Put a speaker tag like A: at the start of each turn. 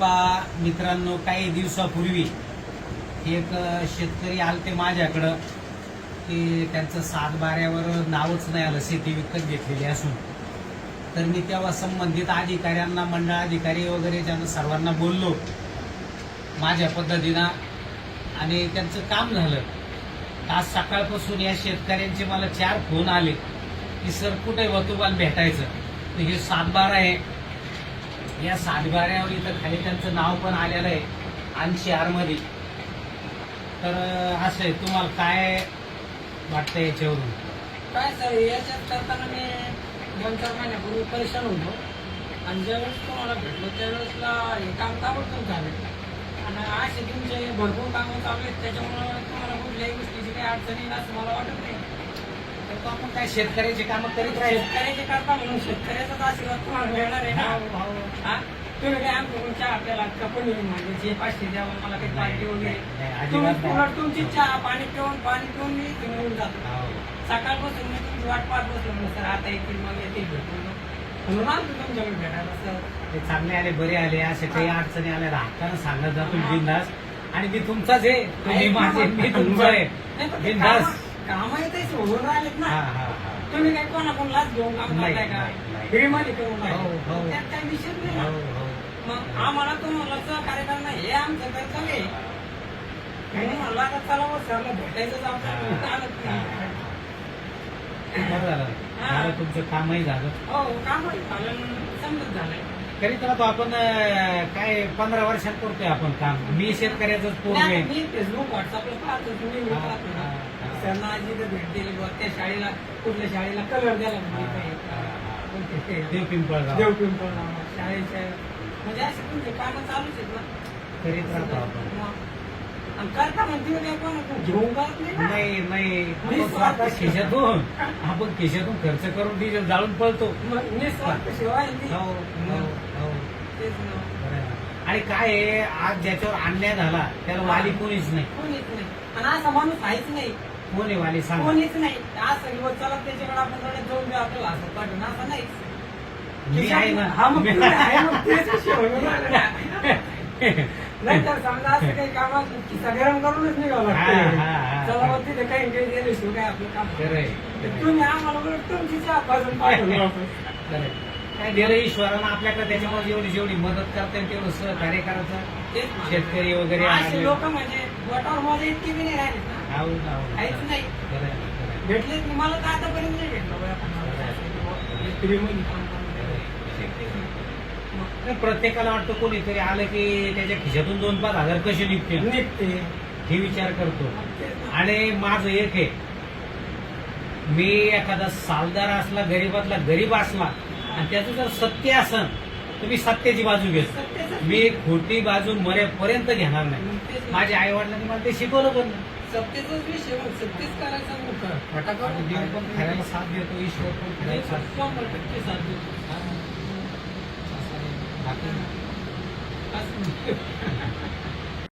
A: बा मित्रांनो काही दिवसापूर्वी एक शेतकरी आलते माझ्याकडं. की त्यांचं सातबाऱ्यावर नावच नाही आलं शेती विकत घेतलेली असून. तर मी तेव्हा संबंधित अधिकाऱ्यांना मंडळ अधिकारी वगैरे त्यांना सर्वांना बोललो माझ्या पद्धतीनं. आणि त्यांचं काम झालं. आज सकाळपासून या शेतकऱ्यांचे मला चार फोन आले की सर कुठे वतुबाल भेटायचं? तर हे सातबारा आहे. या सातबाऱ्यावर इथं खाली त्यांचं नाव पण आलेलं आहे ऐंशी आरमध्ये तर असं आहे तुम्हाला काय वाटतं याच्यावरून?
B: काय सर याच्यात करताना मी दोन चार महिन्यापूर्वी परेशान होतो. आणि ज्यावेळेस तुम्हाला भेटलो त्यावेळेसला हे काम ताबडतोब झालं. आणि असे तुमचे भरपूर कामं चालू आहेत त्याच्यामुळं तुम्हाला कुठल्याही गोष्टीची काही अडचणी येईल असं मला वाटत नाही.
A: आपण काय शेतकऱ्याचे कामं करीत राहील?
B: शेतकऱ्याचे करता म्हणून शेतकऱ्याचाच आशीर्वाद तुम्हाला मिळणार आहे ना? हा? तुम्ही काय आमच्याकडून चहा आपल्याला कपडे म्हणजे जे पाचशे द्यावं मला काही पार्टी वगैरे तुम्ही तुमची चहा पाणी पिऊन पाणी पिऊन मी निघून जातो.
A: हो.
B: सकाळपासून मी तुमची वाट पाहत बसलो म्हणलं सर आता येतील मग येतील भेटून म्हणून आलो तुमच्याकडे भेटायला सर.
A: ते चांगले आले बरे आले असे काही अडचणी आल्या तर हक्कानं सांगत जातो बिंदास. आणि मी तुमचाच आहे. तुम्ही माझे मी तुमचा आहे. बिनधास्त.
B: कामं- कामं इथे होऊन राहिलेत ना. तुम्ही काय कोणाकडून लाच घेऊन काम
A: नाही,
B: करताय का?
A: नाही, नाही.
B: फ्रीमध्ये करून
A: हो, हो.
B: राहिले त्यात काही विषय नाही
A: हो
B: ना. मग आम्हाला तुम्हाला सहकार्य करणं हे आमचं कर्तव्य आहे. म्हणून म्हणलं आता चला मग सरला भेटायचं आमचं. नाही.
A: तुमचं कामही झालं.
B: हो काम समजत झालंय.
A: तरी तर आपण काय पंधरा वर्षात करतोय आपण काम. मी शेतकऱ्याच
B: नाही,
A: आहे.
B: मी फेसबुक व्हॉट्सअपला पाहतो. तुम्ही मी पाहतो ना. सरांना आज इथं भेट दिली बुवा त्या शाळेला कुठल्या शाळेला कलर द्यायला म्हणजे?
A: देव पिंपळगाव
B: देव शाळेच्या म्हणजे असे तुमचे कामं चालूच आहेत ना
A: करीत राहतो आपण
B: मग. आणि करता म्हणते घेऊन नाही ना.
A: नाही नाही
B: मी
A: आपण स्वतः खिशातून आपण खिशातून खर्च करून डिझेल जाळून पळतो
B: मग निस्वार्थ ती.
A: हो हो हो
B: तेच ना.
A: बरं आहे. आणि काय आहे आज ज्याच्यावर अन्याय झाला त्याला वाली कोणीच नाही
B: कोणीच नाही आणि असा माणूस आहेच नाही
A: कोण वाली सांग
B: कोणीच नाही असं किंवा चला त्याच्याकडे आपण रडत जाऊन आपल्याला असं पाठवून असं नाही
A: मी आहे ना
B: हा मग तुम्ही आहे मग तेच विषय होऊन राहिला ना. नाही तर समजा असं काही कामात खिसा गरम करूनच निघावं
A: हा, हा, हा.
B: लागतं चला मग तिथे काही काही दिले शिव काय आपलं काम
A: खरंय,
B: तर. तुम्ही आम्हाला उलट तुमची चहा पाजून पाठवलं वापस.
A: खरंय. काय दिलं ईश्वरानं आपल्याकडे त्याच्यामुळे जेवढी जेवढी मदत करता येईल तेवढं सहकार्य करायचं
B: तेच.
A: शेतकरी वगैरे
B: असे
A: आले.
B: लोक म्हणजे बोटावर माझे इतके बी नाही राहिले. काहीच नाही. नाही मला तर आतापर्यंत नाही भेटलं
A: प्रत्येकाला वाटतं कोणीतरी आलं की त्याच्या खिशातून दोन पाच हजार कसे निघतील?
B: निघते
A: हे विचार करतो. आणि माझं एक आहे. मी एखादा सालदार असला गरीबातला गरीब असला आणि त्याचं जर सत्य असन तर मी सत्याची बाजू घेतो. मी खोटी बाजू मरेपर्यंत घेणार नाही. माझ्या आई वडिलांनी मला ते शिकवलं पण
B: सत्तेचाच विषय मग सत्तेच करायचा.
A: आणि
B: फटाका
A: देव पण खऱ्याला साथ देतो ईश्वर पण खऱ्याला साथ देतो.
B: शंभर टक्के साथ देतो.
A: बाकी
B: असं.